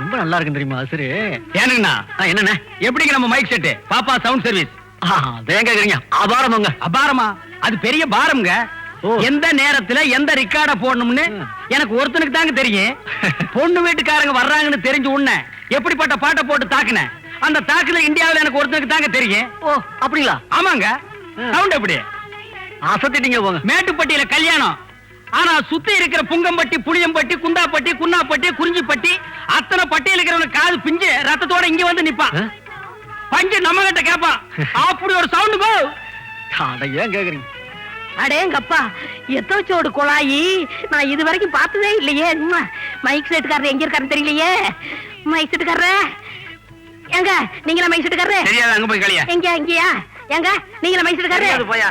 ரொம்ப நல்லா இருக்கு தெரியுமா சரி ஏனுங்கண்ணா என்னண்ணே? எப்படிங்க நம்ம மைக் செட்டு பாப்பா சவுண்ட் சர்வீஸ் ஏன் கேக்குறீங்க அபாரமங்க. அபாரமா? அது பெரிய பாரம்ங்க. எந்த நேரத்துல எந்த ரெக்கார்ட போடணும்னு. எனக்கு ஒருத்தனுக்கு தாங்க தெரியும். பொண்ணு வீட்டுக்காரங்க வர்றாங்கன்னு தெரிஞ்சு உடனே எப்படிப்பட்ட பாட்டை போட்டு தாக்குனேன். அந்த தாக்குல இந்தியாவுல எனக்கு ஒருத்தனுக்கு தாங்க தெரியும். ஓ அப்படிங்களா? ஆமாங்க. சவுண்ட் எப்படி? அசத்திட்டீங்க போங்க. மேட்டுப்பட்டியில கல்யாணம். ஆனா சுத்தி இருக்கிற புங்கம்பட்டி புளியம்பட்டி குண்டாப்பட்டி குன்னாப்பட்டி குறிஞ்சிப்பட்டி அத்தனை பட்டியல் இருக்கிறவனுக்கு காது பிஞ்சு ரத்தத்தோட இங்க வந்து நிப்பான்? பஞ்சு நம்ம கிட்ட கேப்பான் அப்படி ஒரு சவுண்ட் போ. அட ஏன் கேக்குறீங்க? அடேங்கப்பா எத்தோச்சோடு குழாயி நான் இது வரைக்கும் பார்த்ததே இல்லையே. மைக் செட்டுக்காரர் எங்க இருக்காருன்னு தெரியலையே. மைக் செட்டுக்காரர் எங்க? நீங்களா மைக் செட்டுக்காரர் தெரியாது அங்க போய் களியா? எங்க இங்கயா? எங்க? நீங்களா மைக் செட்டுக்காரர் போயா?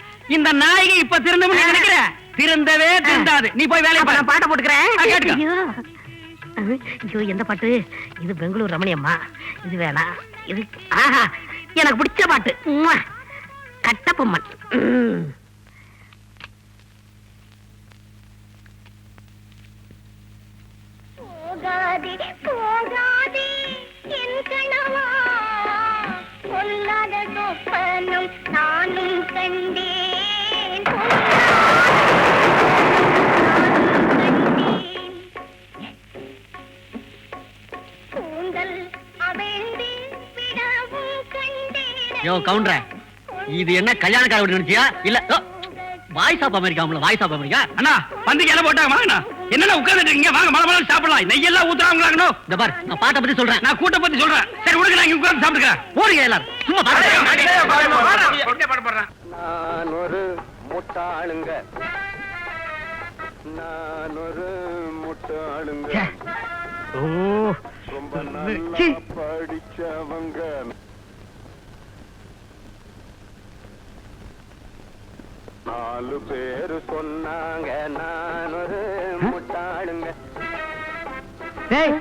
இந்த நாயகி இப்ப திருந்தும் ஆ. நினைக்கிற? திருந்தவே திருந்தாது. நீ போய் வேலையை அப்ப பாரு. நான் பாட்டை போட்டுக்கிறேன். ஐயோ. எந்த பாட்டு? இது பெங்களூர் ரமணியம்மா இது வேணாம். இது ஆஹா எனக்கு பிடிச்ச பாட்டு. போகாதே போகாதே என் பொல்லாத சொப்பனம் நானும் கண்டேன் யோ கவுண்டர. இது என்ன கல்யாணக்கார வீடு நினைச்சியா? இல்ல voice of America voice of America? அண்ணா பந்திக்கு எல்லாம் போட்டாங்க வாங்கண்ணா. என்னென்ன உட்கார்ந்துட்டு இருக்கீங்க? வாங்க மழை மழை சாப்பிடலாம். நெய்யெல்லாம் ஊத்துறாங்களாங்கண்ணோ இந்த பாரு நான் பாட்டை பத்தி சொல்றேன். நான் கூட்ட பத்தி சொல்றேன். சரி விடுங்க நான் இங்க உட்கார்ந்து சாப்பிட்டுக்கிறேன். போடுங்க எல்லாரும். சும்மா பாட்டு நான் ஒரு முட்டாளுங்க நான் ஒரு முட்டாளுங்க ஓ. ரொம்ப சீ. நல்லா படிச்சவங்க. நாலு பேரு சொன்னாங்க நான் ஒரு முட்டாளுங்க. டேய்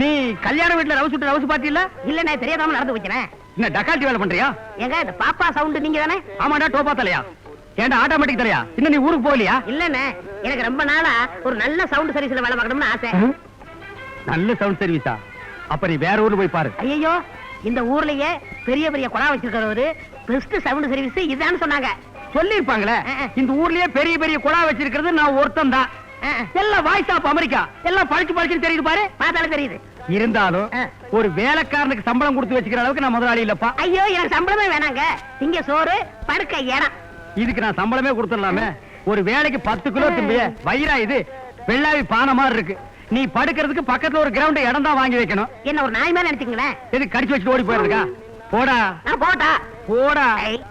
நீ கல்யாண வீட்டுல ரவுஸ் விட்டு ரவுஸ் பாத்தீங்களா இல்ல? நான் தெரியாதாம நடந்து வைக்கிறேன் என்ன டக்கால்ட்டி வேலை பண்றியா? ஏங்க இந்த பாப்பா சவுண்ட் நீங்க தானே? ஆமாடா டோப்பா தலையா ஏன்டா ஆட்டோமேட்டிக் தலையா இன்னும் நீ ஊருக்கு போகலையா? இல்லண்ணே எனக்கு ரொம்ப நாளா ஒரு நல்ல சவுண்ட் சர்வீஸ்ல வேலை பார்க்கணும்னு ஆசை. நல்ல சவுண்ட் சர்வீஸா அப்ப நீ வேற ஊர்ல போய் பாரு. ஐயோ இந்த ஊர்லயே பெரிய பெரிய குழா வச்சிருக்கிறவரு பெஸ்ட் சவுண்ட் சர்வீஸ் இதான்னு சொன்னாங்க. சொல்லிருப்பாங்களே. இந்த ஊர்லயே பெரிய பெரிய குழா வச்சிருக்கிறது நான் ஒருத்தன் தான். எல்லாம் வாய்ஸ் ஆஃப் அமெரிக்கா. எல்லாம் படிச்சு படிச்சு தெரியுது பாரு. பார்த்தாலும் தெரியுது. இருந்தாலும். ஒரு வேலைக்காரனுக்கு சம்பளம் கொடுத்து வச்சுக்கிற அளவுக்கு நான் முதலாளி இல்லப்பா. ஐயோ எனக்கு சம்பளமே வேணாங்க. இங்க சோறு படுக்க இடம் இதுக்கு நான் சம்பளமே கொடுத்துடலாமே. ஒரு வேலைக்கு பத்து கிலோ திம்பிய வயிறா இது. வெள்ளாவி பானை மாதிரி இருக்கு. நீ படுக்கிறதுக்கு பக்கத்துல ஒரு கிரவுண்ட் இடம் தான் வாங்கி வைக்கணும். என்ன ஒரு நாய் மேல நினைச்சீங்களேன் எது கடிச்சு வச்சுட்டு ஓடி போயிருக்கா? போடா. போட்டா போடா ஐ. ஆ? brr.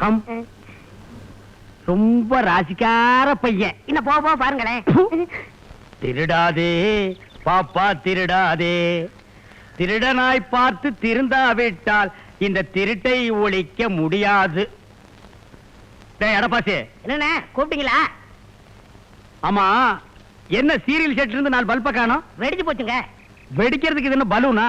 come. ரொம்ப ராசிக்கார பையன். போக போக பாருங்களேன். திருடாதே பாப்பா திருடாதே. திருடனாய் பார்த்து திருந்தாவிட்டால் இந்த திருட்டை ஒழிக்க முடியாது. டேய் எடப்பாசி என்னண்ணே கூப்பிட்டீங்களா? ஆமா என்ன சீரியல் செட்ல இருந்து நாலு பல்ப காணோம்? வெடிச்சு போச்சுங்க. வெடிக்கிறதுக்கு இது என்ன பலூனா?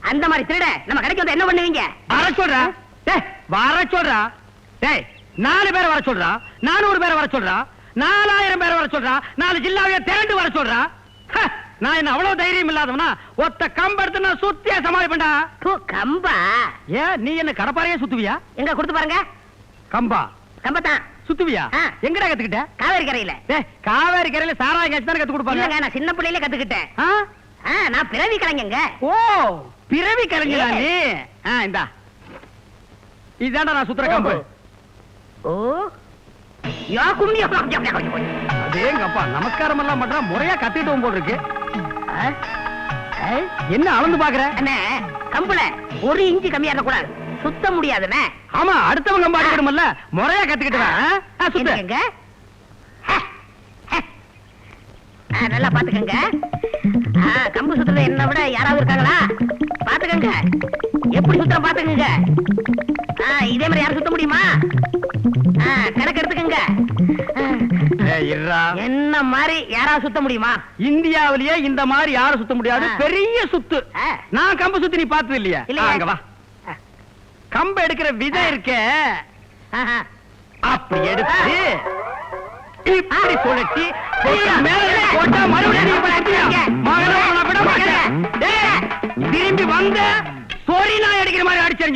அந்த மாதிரி திருட நம்ம கடைக்கு வந்து என்ன பண்ணுவீங்க? வர சொல்றா. டேய் வர சொல்றா. டேய் நாலு பேரை வர சொல்றா. நானூறு பேரை வர சொல்றா. நாலாயிரம் பேரை வர சொல்றா. நாலு ஜில்லாவைய திரண்டு வர சொல்றா. நான் என்ன அவ்வளவு தைரியம் இல்லாதவனா? ஒத்த கம்பெடுத்து நான் சுத்தியா சமாளிப்பேன்டா. கம்பா? ஏன் நீ என்ன கடப்பாறையே சுத்துவியா? எங்க கொடுத்து பாருங்க. கம்பா. கம்பத்தான். சுத்துவியா? ஆ. எங்கடா கத்துக்கிட்ட? காவேரி கரையில. காவேரி கரையில சாராயம் காய்ச்சி தானே கத்து கொடுப்பாங்க. நான் சின்ன பிள்ளையில கத்துக்கிட்டேன். நான் பிறவி கலைஞங்க. ஓ பிறவி கலைஞரா. நீ? இந்தா. இதாண்டா நான் சுத்துற கம்பு. ஓ. யா கும்மி அதேங்கப்பா நமஸ்காரம் எல்லாம் பண்றா முறையா கத்திட்டு போல் இருக்கு. என்ன அளந்து பாக்குற? அண்ணே கம்புல ஒரு இன்ச்சு கம்மியா இருக்கக்கூடாது. சுத்த முடியாதுண்ணே. ஆமா அடுத்தவங்க கம்பு அடிக்கணும்ல முறையா கத்துக்கிட்டு வா, ஆ? ஆ, சுத்து. என்னங்க? ஹ, ஹ. ஆ, நல்லா பாத்துக்கங்க. கம்பு சுத்துறது என்ன விட யாராவது இருக்காங்களா? பாத்துக்கங்க. எப்படி சுத்துற பாத்துக்கங்க. இதே மாதிரி யாரும் சுத்த முடியுமா? கணக்கு எடுத்துக்கங்க. என்ன மாதிரி யாராவது சுத்த முடியுமா? இந்தியாவிலேயே இந்த மாதிரி யாரும் சுத்த முடியாது. பெரிய சுத்து. நான் கம்பு சுத்தி நீ பார்த்தது இல்லையா? வா. கம்பு எடுக்கிற விதை இருக்கே. அப்படி எடுத்து இப்படி. சுழட்டி போட்டா மறுபடியும்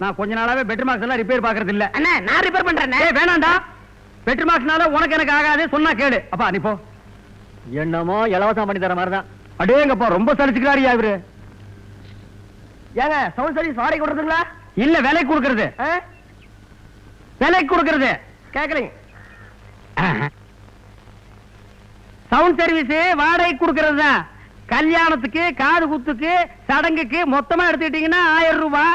நான் கொஞ்ச நாளாவே பெட்ரூம் மார்க்ஸ் எல்லாம் ரிப்பேர் பாக்குறது இல்ல அண்ணா நான் ரிப்பேர் பண்றேண்ணே. ஏய் வேணாம்டா. பெட்ரூம் மார்க்ஸ்னால உனக்கு எனக்கு ஆகாது சொன்னா கேளு. அப்பா நீ போ. என்னமோ இலவசம் பண்ணி தர மாதிரி தான் அடேங்கப்பா ரொம்ப சலிச்சுக்கிறாரியா இவரு. ஏங்க சவுண்ட் சர்வீஸ் வாடகை கொடுறதுங்களா இல்ல விலை கொடுக்கறது. விலை கொடுக்கறது. கேட்கலைங்க சவுண்ட் சர்வீஸ் வாடகை கொடுக்கறது தான் கல்யாணத்துக்கு காது குத்துக்கு சடங்குக்கு மொத்தமா எடுத்துக்கிட்டீங்கன்னா ஆயிரம் ரூபாய்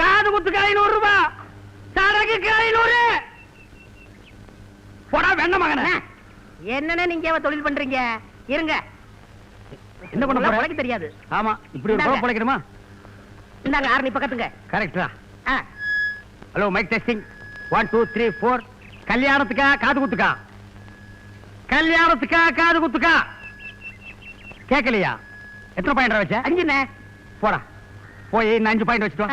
காது குத்துக்கு ஐநூறு ரூபாய் சடங்குக்கு ஐநூறு. போடா வெண்ண மகன. என்னண்ணே நீங்க தொழில் பண்றீங்க? இருங்க. என்ன பண்ண போற? உழைக்க தெரியாது. ஆமா இப்படி ஒரு. குழப்பம் பிழைக்கணுமா இந்தாங்க ஆரணி பக்கத்துங்க கரெக்டா hello mic testing one two three four கல்யாணத்துக்கா காது குத்துக்கா? கல்யாணத்துக்கா காது குத்துக்கா? கேட்கலையா? எத்தனை பாயிண்ட் வச்ச? அஞ்சுண்ணே. போடா. போய் இன்னும் அஞ்சு பாயிண்ட் வச்சுட்டோம்.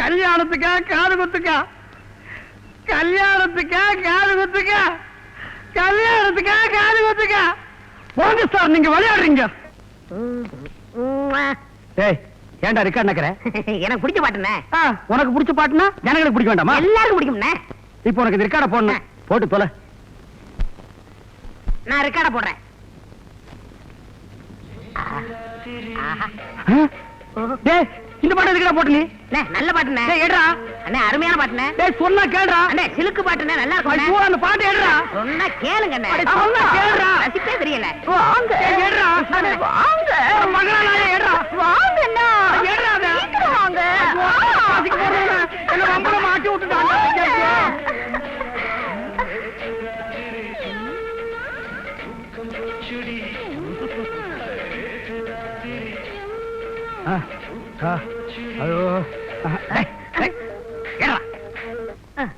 கல்யாணத்துக்கா காது குத்துக்கா கல்யாணத்துக்கா காது குத்துக்கா கல்யாணத்துக்கா காது குத்துக்கா போங்க சார் நீங்க விளையாடுறீங்க. ஏய் ஏன்டா ரெக்கார்ட் நக்கற? எனக்கு பிடிச்ச பாட்டுண்ணே. உனக்கு பிடிச்ச பாட்டுனா ஜனங்களுக்கு பிடிக்க வேண்டாமா? எல்லாருக்கும் பிடிக்கும்ண்ணே. இப்போ உனக்கு இது ரெக்கார்ட போடணும். போட்டு தொலை. நான் ரெக்கார்ட போடுறேன். டேய் இந்த பாட்டு எதுக்குடா போட்டு நீ நல்ல பாட்டுண்ணே. டேய் எடுடா அண்ணே அருமையான பாட்டுண்ணே. டேய் சொன்னா கேளுடா. அண்ணே சிலுக்கு பாட்டுண்ணே நல்லா இருக்கும் அந்த பாட்டு எடுடா சொன்னா கேளுங்க அண்ணே சொன்னா கேளுடா. ரசிப்பே தெரியல. வாங்க. எடுடா வாங்க. மகளாலே எடுடா வாங்க அண்ணா. சீக்கிரம் வாங்க. ஐயோ, அதுக்கு போடுறேன். என்ன வம்பல மாட்டி விட்டுட்டாங்க. ஆ, ஏறுடா.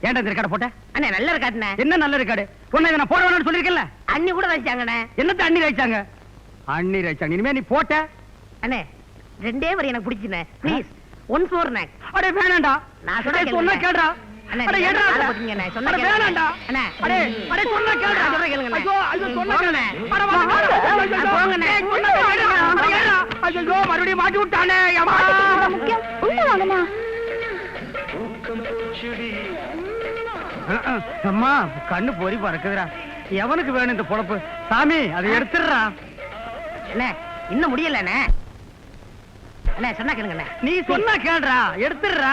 ஏன்டா இந்த ரெக்கார்ட போட்ட? அண்ணே நல்லா இருக்காட்டுண்ணே என்ன நல்ல ரெக்கார்டு? உன்னை இதை நான் போட வேணாம்னு சொல்லிருக்கேன்ல அண்ணி கூட என்னத்த அண்ணி ரசிச்சாங்க? அண்ணி ரசிச்சாங்க. இனிமே நீ போட்ட? அண்ணே ரெண்டே வரி எனக்கு பிடிச்சுண்ணே ப்ளீஸ் ஒன் ஃபோர் நே அடே வேணாண்டா. நான் சொன்னா அடே, சொன்னா கேளுங்க. கேளுடா. அண்ணே, அடே சொன்னா அடே, கேளுங்க. வேணாண்டா. அண்ணே. அடே அடே சொன்னா கேளுடா. நான் சொல்றேன். ஐயோ ஐயோ சொன்னா. அட போங்கண்ணே. சொன்னா. ஐயோ மறுபடியும் மாட்டி விட்டானே. அம்மா கண்ணு பொறி பறக்குதுடா. எவனுக்கு வேணும் இந்த பொழப்பு? சாமி அதை எடுத்துடுறா. அண்ணே இன்னும் முடியலண்ணே அண்ணே. சொன்னா கேளுங்கண்ணே. நீ சொன்னா கேளுடா எடுத்துடுறா.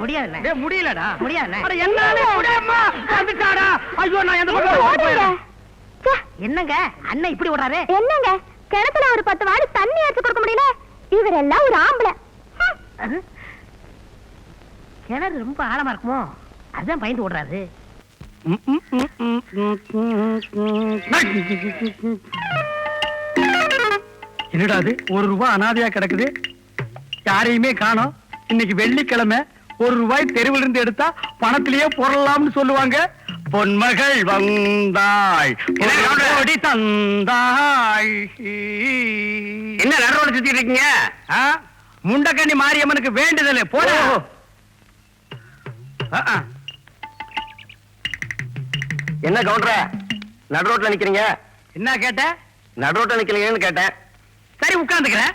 முடியாதுண்ணே. டேய் முடியலடா. முடியாதுண்ணே. அட என்னாலே முடியம்மா வந்துட்டாடா. ஐயோ நான் எந்த பக்கம் போறேன் ச்சே, என்னங்க? அண்ணன் இப்படி விடுறாரு என்னங்க? கிணத்துல ஒரு பத்து வாடி தண்ணி எடுத்து கொடுக்க முடியல? இவரெல்லாம் ஒரு ஆம்பளை. கிணறு ரொம்ப ஆழமா இருக்குமோ? அதான் பயந்து விடுறாரு என்னடா அது? ஒரு ரூபாய் அனாதையா கிடக்குது? யாரையுமே காணோம். இன்னைக்கு வெள்ளிக்கிழமை ஒரு ரூபாய் தெருவில் இருந்து எடுத்தா பணத்திலேயே போடலாம்னு சொல்லுவாங்க. பொன்மகள் வந்தாய் பொருளோடி தந்தாய். என்ன நடுவோட சுத்திட்டு இருக்கீங்க? முண்டக்கண்ணி மாரியம்மனுக்கு வேண்டுதல். போட. என்ன கவுண்டர? நடு ரோட்ல நிக்கிறீங்க? என்ன கேட்ட? நடு ரோட்ல நிக்கிறீங்கன்னு கேட்டேன். சரி உட்கார்ந்துக்கிறேன்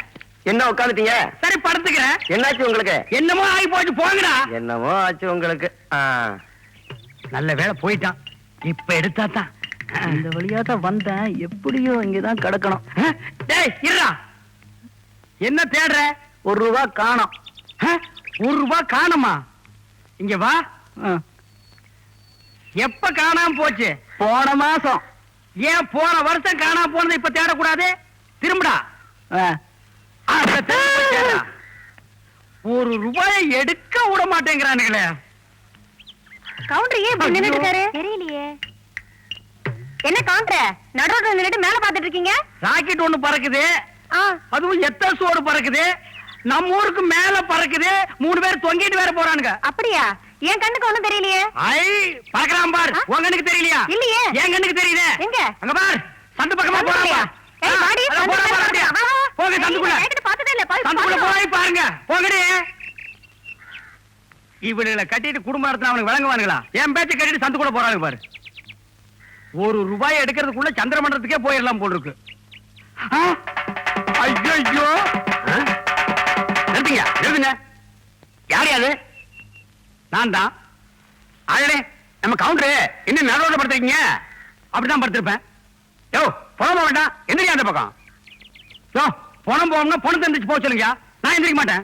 என்ன உட்காந்துட்டீங்க? சரி படுத்துக்கிறேன் என்னாச்சு உங்களுக்கு? என்னமோ ஆகி போச்சு போங்கடா. என்னமோ ஆச்சு உங்களுக்கு. நல்ல வேலை போயிட்டான். இப்ப எடுத்தா தான். இந்த வழியா தான் வந்தேன். எப்படியோ இங்கதான் கிடக்கணும். டேய் இருடா. என்ன தேடுற? ஒரு ரூபா காணோம்? ஒரு ரூபாய் காணுமா? இங்க வா. எப்ப காணாம போச்சு? போன மாசம். ஏன் போன வருஷம் காணாம போனது இப்ப தேடக்கூடாது? திரும்புடா. ஒரு ரூபாயை எடுக்க விட மாட்டேங்கிறானுங்களே. கவுண்டர் ஏன் இப்படி நின்னுட்டு தெரியலையே. என்ன கவுண்டர்? நடுரோட்ல நின்னுட்டு மேல பாத்துட்டு இருக்கீங்க? ராக்கெட் ஒண்ணு பறக்குது. அதுவும் எத்த சோடு பறக்குது. நம்ம ஊருக்கு மேல பறக்குது. மூணு பேர் தொங்கிட்டு வேற போறானுங்க. அப்படியா? என் கண்ணுக்கு ஒண்ணும் தெரியலையே. ஐ பறக்குறான் பார்? உன் கண்ணுக்கு தெரியலையா? இல்லையே. என் கண்ணுக்கு தெரியுதே. எங்க? அங்க பார். சந்து பக்கமா? பார். ஏய், வாடி, வா, வா. போங்க சந்துக்குள்ள. நேத்து பார்த்ததே இல்ல, சந்துக்குள்ள. போய் பாருங்க. போங்கடி. இவனுங்களை கட்டிட்டு குடும்ப நடத்தின அவனுக்கு விளங்குவானுங்களா? என் பேச்ச கட்டிட்டு சந்துக்குள்ள போறாங்க பாரு. ஒரு ரூபாய் எடுக்கிறதுக்குள்ள சந்திரமண்டலத்துக்கே போயிடலாம் போல் இருக்கு ஐயோ நிறுத்துங்க. நிறுத்துங்க. யார் யாது நான் தான் அழடே நம்ம கவுண்டரு இன்னும் நடுவோட படுத்துருக்கீங்க அப்படிதான் படுத்திருப்பேன். யோ போக வேண்டாம். எந்திரிக்க அந்த பக்கம்? யோ பணம் போகணும்னா பணத்தை எந்திரிச்சு போக சொல்லுங்க நான் எந்திரிக்க மாட்டேன்.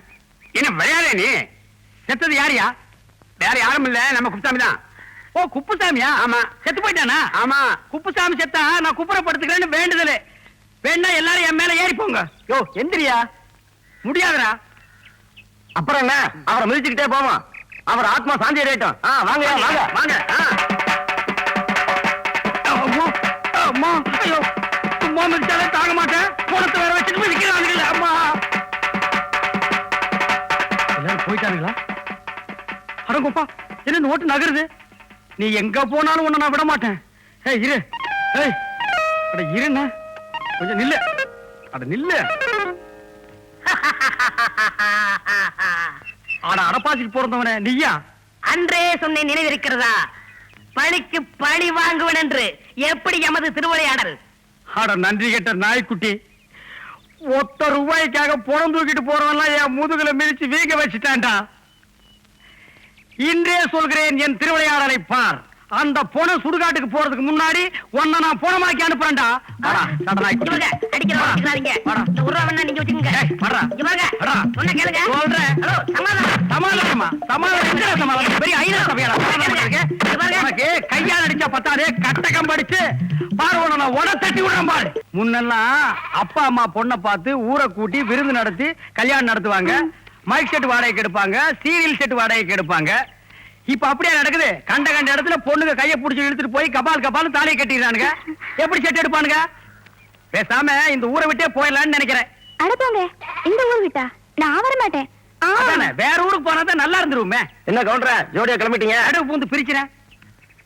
என்ன விளையாடே நீ? செத்தது யாரியா வேற யாரும் இல்ல. நம்ம குப்புசாமி தான். ஓ குப்புசாமியா? ஆமா. செத்து போயிட்டானா? ஆமா. குப்புசாமி செத்தா நான் குப்புறப்படுத்துக்கிறேன்னு வேண்டுதல். வேணா எல்லாரும் என் மேல ஏறி போங்க. யோ எந்திரியா? முடியாதுடா. அப்புறம் என்ன? அவரை மிதிச்சுக்கிட்டே போவோம். அவர் ஆத்மா சாந்தி அடையட்டும். வாங்க வாங்க. வாங்க. ஆ. அம்மா, அம்மா, ஐயோ, சும்மா மிதிச்சாலே தாங்க மாட்டேன். போனத்தை வேற வச்சுட்டு மிதிக்கிறானுங்களே, அம்மா. எல்லாரும் போயிட்டானுங்களா? அடங்கப்பா என்ன இந்த ஓட்டு நகருது? நீ எங்க போனாலும் உன்னை நான் விட மாட்டேன் ஏய் இரு. ஏய் அட இருண்ணா. கொஞ்சம் நில்லு. அட நில்லு. அட அடப்பாசிக்கு பிறந்தவனே நீயா? அன்றே சொன்னேன் நினைவிருக்கிறதா? பழிக்கு பழி வாங்குவன் என்று. எப்படி எமது திருவிளையாடல்? அட நன்றி கெட்ட நாய்க்குட்டி. ஒத்த ரூபாய்க்காக புறம் தூக்கிட்டு போறவன்லாம் என் முதுகுல மிதிச்சு வீங்க வச்சுட்டான்டா. இன்றே சொல்கிறேன் என் திருவிளையாடலை பார். அந்த பொண சுடுகாட்டுக்கு போறதுக்கு முன்னாடி உன்னை நான் பொணமாக்கி அனுப்புறேன்டா. கையால் அடிச்சா பத்தாது கட்டகம் படிச்சு பாரு நான் உட தட்டி விடுறேன் பாரு. முன்னெல்லாம் அப்பா அம்மா பொண்ணை பார்த்து ஊரை கூட்டி விருந்து நடத்தி கல்யாணம் நடத்துவாங்க. மைக் செட் வாடகைக்கு எடுப்பாங்க. சீரியல் செட் வாடகைக்கு எடுப்பாங்க. இப்ப அப்படியே நடக்குது? கண்ட கண்ட இடத்துல பொண்ணுங்க கைய புடிச்சு இழுத்துட்டு போய் கபால் கபால் தாலியை கட்டிடுறானுங்க. எப்படி செட் எடுப்பானுங்க? பேசாம இந்த ஊரை விட்டே போயிடலாம்னு நினைக்கிறேன். அனுப்புங்க இந்த ஊர் விட்டா? நான் வர மாட்டேன். ஆ. அதானே வேற ஊருக்கு போனா தான் நல்லா இருந்துருவோமே என்ன கவுண்டர ஜோடியா கிளம்பிட்டீங்க? நடுவு பூந்து பிரிக்கிறேன்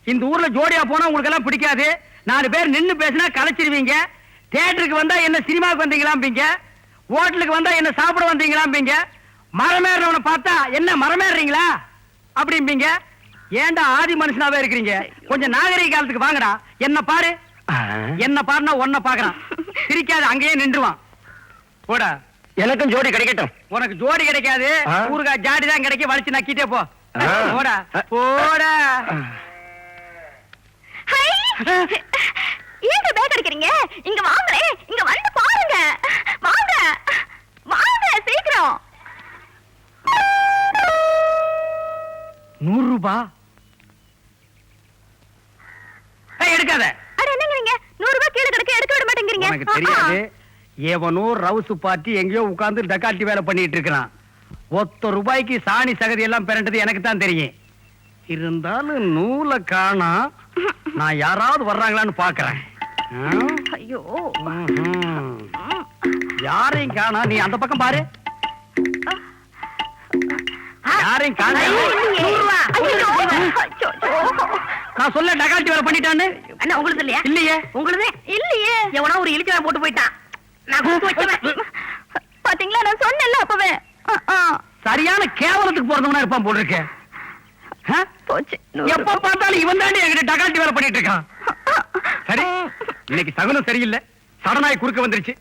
இந்த ஊர்ல ஜோடியா போனா உங்களுக்கு எல்லாம் பிடிக்காது. நாலு பேர் நின்னு பேசினா கலைச்சிருவீங்க. தியேட்டருக்கு வந்தா என்ன சினிமாவுக்கு வந்தீங்களாம்பீங்க. ஹோட்டலுக்கு வந்தா என்ன சாப்பிட வந்தீங்களாம்பீங்க. மரமேறவனை பார்த்தா என்ன மரமேறீங்களா அப்படிம்பீங்க? ஏன்டா ஆதி மனுஷனாவே இருக்கிறீங்க? கொஞ்சம் நாகரிக காலத்துக்கு வாங்கடா. என்ன பாரு. என்ன பாருனா ஒன்ன பாக்குறான். சிரிக்காது அங்கேயே நின்றுவான். போடா. எனக்கும் ஜோடி கிடைக்கட்டும். உனக்கு ஜோடி கிடைக்காது. ஆ. ஊருகா ஜாடி தான் கிடைக்க வலிச்சு நக்கிட்டே போ. போடா. போடா. எவனோ ரவுசு பார்ட்டி எங்கேயோ உட்கார்ந்து டக்காட்டி வேலை பண்ணிட்டு இருக்கிறான். ஒத்த ரூபாய்க்கு சாணி சகதி எல்லாம் பிறண்டது எனக்கு தான் தெரியும். இருந்தாலும் நூலை காணா நான் யாராவது வர்றாங்களான்னு பாக்குறேன் ஐயோ. யாரையும் காணா. நீ அந்த பக்கம் பாரு. யாரையும் காணா. நான் சொல்ல டக்காட்டி வேலை பண்ணிட்டான்னு? உங்களுக்கு இல்லையா? இல்லையே. உங்களுதே? இல்லையே. எவனா ஒரு இழிச்சவா போட்டு போயிட்டான். நான் பாத்தீங்களா? நான் சொன்னேன்ல அப்பவே. சரியான கேவலத்துக்கு பிறந்தவனா இருப்பான் போல் இருக்கு ஆ? போச்சு. நூறு எப்ப பார்த்தாலும் இவன் தாண்டி என்கிட்ட டகாட்டி வேலை பண்ணிட்டு இருக்கான். சரி இன்னைக்கு சகுனம் சரியில்லை. சடனாய் குறுக்க வந்துருச்சு.